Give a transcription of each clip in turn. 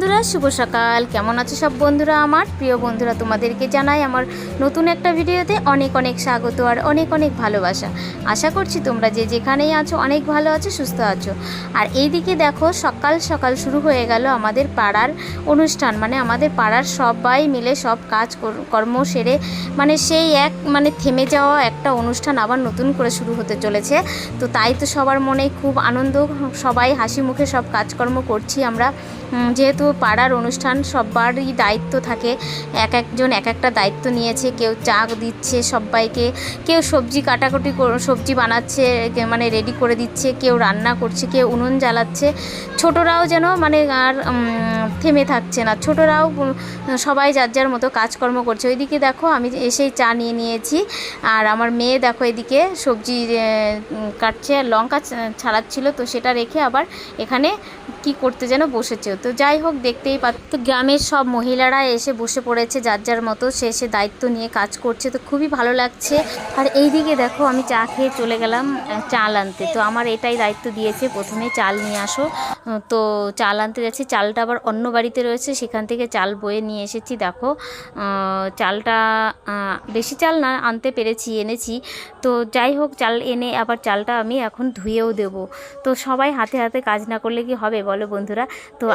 শুভ সকাল। কেমন আছো সব বন্ধুরা? আমার প্রিয় বন্ধুরা, তোমাদেরকে জানাই আমার নতুন একটা ভিডিওতে অনেক অনেক স্বাগত আর অনেক অনেক ভালোবাসা। আশা করছি তোমরা যে যেখানেই আছো অনেক ভালো আছো, সুস্থ আছো। আর এইদিকে দেখো, সকাল সকাল শুরু হয়ে গেল আমাদের পাড়ার অনুষ্ঠান। মানে আমাদের পাড়ার সবাই মিলে সব কাজ কর- কর্ম সেরে মানে সেই এক মানে থেমে যাওয়া একটা অনুষ্ঠান আবার নতুন করে শুরু হতে চলেছে। তো তাই তো সবার মনে খুব আনন্দ, সবাই হাসি মুখে সব কাজকর্ম করছি আমরা। যেহেতু পাড়ার অনুষ্ঠান সবারই দায়িত্ব থাকে। এক একজন এক একটা দায়িত্ব নিয়েছে, কেউ চা দিচ্ছে সবাইকে কেউ সবজি কাটাকুটি সবজি বানাচ্ছে মানে রেডি করে দিচ্ছে, কেউ রান্না করছে, কেউ উনুন জ্বালাচ্ছে। ছোটরাও যেন মানে আর থেমে থাকছে না। ছোটরাও সবাই যার যার মতো কাজকর্ম করছে। ওইদিকে দেখো, আমি এসেই চা নিয়ে নিয়েছি। আর আমার মেয়ে দেখো এদিকে সবজি কাটছে। আর লঙ্কা ছাড়াচ্ছিল, তো সেটা রেখে আবার এখানে কি করতে যেন বসেছে তো যাই হোক, দেখতেই পাচ্ছ। তো গ্রামের সব মহিলারা এসে বসে পড়েছে, যার যার মতো সে সে দায়িত্ব নিয়ে কাজ করছে। তো খুবই ভালো লাগছে। আর এইদিকে দেখো, আমি চা খেয়ে চলে গেলাম চাল আনতে। তো আমার এটাই দায়িত্ব দিয়েছে, প্রথমে চাল নিয়ে আসো। তো চাল আনতে যাচ্ছি। চালটা আবার অন্য বাড়িতে রয়েছে, সেখান থেকে চাল বয়ে নিয়ে এসেছি, দেখো। চালটা বেশি চাল না, আনতে পেরেছি, এনেছি। তো যাই হোক, চাল এনে আবার চালটা আমি এখন ধুয়েও দেব। তো সবাই হাতে হাতে কাজ না করলে কি হবে বলো বন্ধুরা? তো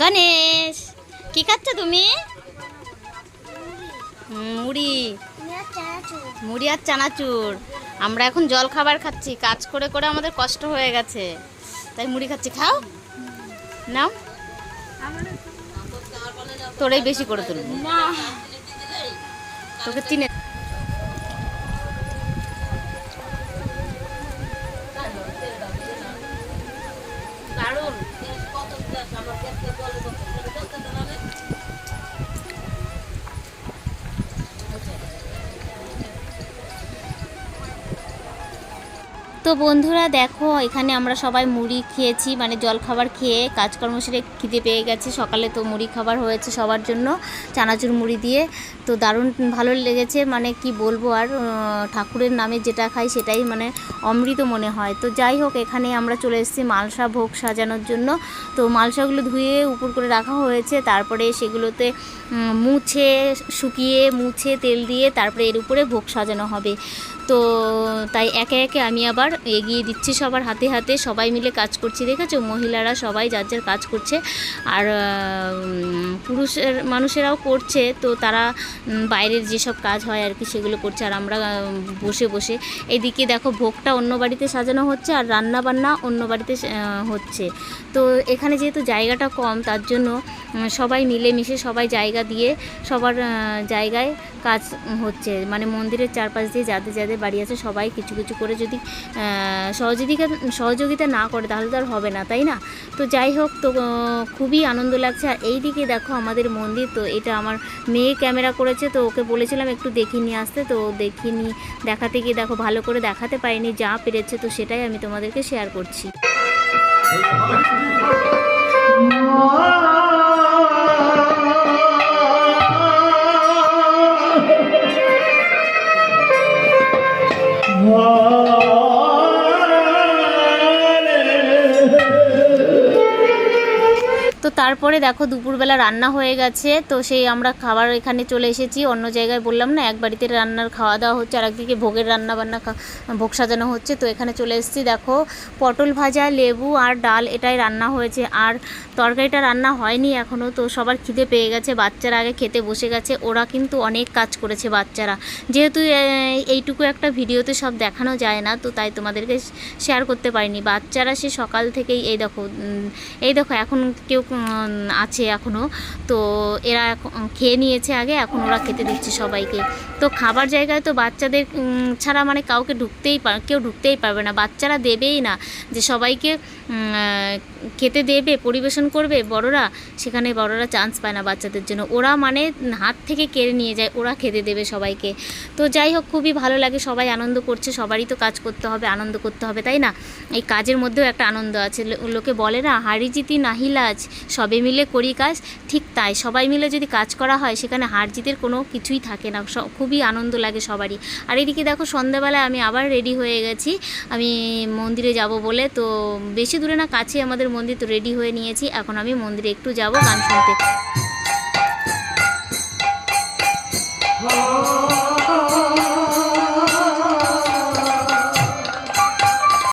গণেশ কি খাচ্ছ তুমি? মুড়ি। মুড়ি আর চানাচুর। আমরা এখন জল খাবার খাচ্ছি কাজ করে করে আমাদের কষ্ট হয়ে গেছে। তাই মুড়ি খাচ্ছি খাও। নাও। তোরাই বেশি করে তুলবো। তোকে তিনে আমার তো বন্ধুরা দেখো, এখানে আমরা সবাই মুড়ি খেয়েছি মানে জল খাবার খেয়ে কাজকর্ম সেরে খিদে পেয়ে গেছে। সকালে তো মুড়ি খাবার হয়েছে সবার জন্য, চানাচুর মুড়ি দিয়ে। তো দারুণ ভালো লেগেছে মানে কি বলব আর ঠাকুরের নামে যেটা খাই সেটাই মানে অমৃত মনে হয়। তো যাই হোক, এখানে আমরা চলে এসেছি মালসা ভোগ সাজানোর জন্য। তো মালসাগুলো ধুয়ে উপর করে রাখা হয়েছে, তারপরে সেগুলোতে মুছে, শুকিয়ে মুছে তেল দিয়ে তারপরে এর উপরে ভোগ সাজানো হবে। তো তাই একে একে আমি আবার এগিয়ে দিচ্ছি সবার হাতে হাতে। সবাই মিলে কাজ করছি, দেখেছ? মহিলারা সবাই যার যার কাজ করছে। আর পুরুষের, মানুষেরাও করছে। তো তারা বাইরের যেসব কাজ হয় আর কি, সেগুলো করছে। আর আমরা বসে বসে এদিকে দেখো ভোগটা অন্য বাড়িতে সাজানো হচ্ছে আর রান্না বান্না অন্য বাড়িতে হচ্ছে। তো এখানে যেহেতু জায়গাটা কম, তার জন্য সবাই মিলেমিশে সবাই জায়গা দিয়ে সবার জায়গায় কাজ হচ্ছে। মানে মন্দিরের চারপাশ দিয়ে যাদের যাদের বাড়ি আছে, সবাই কিছু কিছু করে যদি সহযোগিতা সহযোগিতা না করে তাহলে তো আর হবে না, তাই না? তো যাই হোক, তো খুবই আনন্দ লাগছে। আর এই দিকে দেখো আমাদের মন্দির, তো এটা আমার মেয়ে ক্যামেরা করেছে, তো ওকে বলেছিলাম একটু দেখিয়ে নিয়ে আসতে, তো দেখিয়ে নিয়ে দেখাতে গিয়ে দেখো ভালো করে দেখাতে পারিনি, যা পেরেছে, তো সেটাই আমি তোমাদেরকে শেয়ার করছি। তারপরে দেখো দুপুরবেলা রান্না হয়ে গেছে, তো সেই আমরা খাবার এখানে চলে এসেছি। অন্য জায়গায় বললাম না, এক বাড়িতে রান্নার খাওয়া দাওয়া হচ্ছে, আর একদিকে ভোগের রান্না বান্না ভোগ সাজানো হচ্ছে। তো এখানে চলে এসেছি, দেখো পটল ভাজা, লেবু আর ডাল, এটাই রান্না হয়েছে। আর তরকারিটা রান্না হয়নি এখনও তো সবার খিদে পেয়ে গেছে, বাচ্চারা আগে খেতে বসে গেছে। ওরা কিন্তু অনেক কাজ করেছে বাচ্চারা। যেহেতু এইটুকু একটা ভিডিওতে সব দেখানো যায় না, তো তাই তোমাদেরকে শেয়ার করতে পারিনি। বাচ্চারা সে সকাল থেকেই, এই দেখো এই দেখো, এখন কেউ আছে এখনও তো এরা খেয়ে নিয়েছে আগে, এখন ওরা খেতে দিচ্ছে সবাইকে। তো খাবার জায়গায় তো বাচ্চাদের ছাড়া মানে কাউকে ঢুকতেই কেউ ঢুকতেই পারবে না। বাচ্চারা দেবেই না। যে সবাইকে খেতে দেবে, পরিবেশন করবে বড়রা, সেখানে বড়রা চান্স পায় না বাচ্চাদের জন্য। ওরা মানে হাত থেকে কেড়ে নিয়ে যায়, ওরা খেতে দেবে সবাইকে। তো যাই হোক, খুবই ভালো লাগে, সবাই আনন্দ করছে, সবারই তো কাজ করতে হবে, আনন্দ করতে হবে, তাই না? এই কাজের মধ্যেও একটা আনন্দ আছে। লোকে বলে না, হারিজিতি নাহিলাজ নাহি লাজ সবে মিলে করি কাজ, ঠিক তাই। সবাই মিলে যদি কাজ করা হয়, সেখানে হার জিতের কোনো কিছুই থাকে না। খুবই আনন্দ লাগে সবারই। আর এদিকে দেখো, সন্ধ্যাবেলায় আমি আবার রেডি হয়ে গেছি। আমি মন্দিরে যাব বলে, তো বেশি দূরে না কাছে আমাদের মন্দির, তো রেডি হয়ে নিয়েছি। এখন আমি মন্দিরে একটু যাব গান শুনতে।